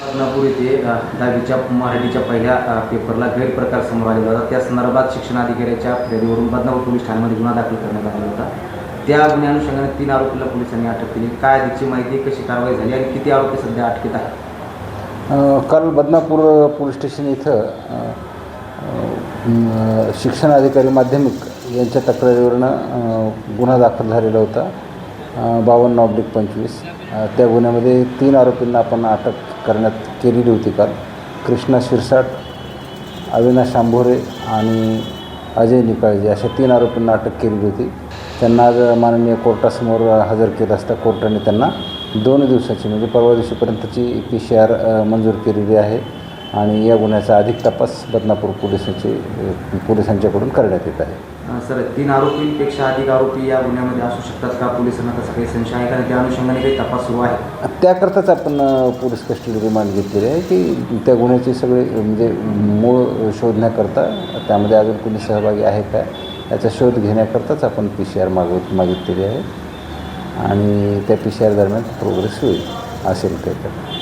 बदनापूर येथे दहावीच्या मराठीच्या पहिल्या पेपरला गैरप्रकार समोर आलेला होता. त्या संदर्भात शिक्षणाधिकाऱ्याच्या फिर्यादीवरून बदनापूर पोलीस ठाण्यामध्ये गुन्हा दाखल करण्यात आला होता. त्या गुन्ह्या अनुषंगाने तीन आरोपीला पोलिसांनी अटक केली. काय अधिकची माहिती कशी कारवाई झाली आणि किती आरोपी सध्या अटकेत आहेत? काल बदनापूर पोलीस स्टेशन इथं शिक्षण अधिकारी माध्यमिक यांच्या तक्रारीवरनं गुन्हा दाखल झालेला होता. बावन्न ऑब्लिक पंचवीस. त्या गुन्ह्यामध्ये तीन आरोपींना आपण अटक करण्यात केलेली होती काल. कृष्णा शिरसाट अविनाश शांभोरे आणि अजय निकाळजे अशा तीन आरोपींना अटक केलेली होती. त्यांना आज माननीय कोर्टासमोर हजर केलं असता कोर्टाने त्यांना दोन दिवसाची म्हणजे परवा दिवशीपर्यंतची पी सी आर मंजूर केलेली आहे. आणि या गुन्ह्याचा अधिक तपास बदनापूर पोलिसांची पोलिसांच्याकडून करण्यात येत आहे. सर तीन आरोपींपेक्षा अधिक आरोपी या गुन्ह्यामध्ये असू शकतात का? पोलिसांना तसा काही संशय आहे का? त्या अनुषंगाने काही तपास सुरू आहे? त्याकरताच आपण पोलीस कस्टडी रिमांड घेतलेली आहे की त्या गुन्ह्याची सगळे म्हणजे मूळ शोधण्याकरता त्यामध्ये अजून कोणी सहभागी आहे का? याचा शोध घेण्याकरताच आपण पी सी आर मागव मागितलेली आहे. आणि त्या पी सी आर दरम्यान प्रोग्रेस होईल असेल त्याच्यात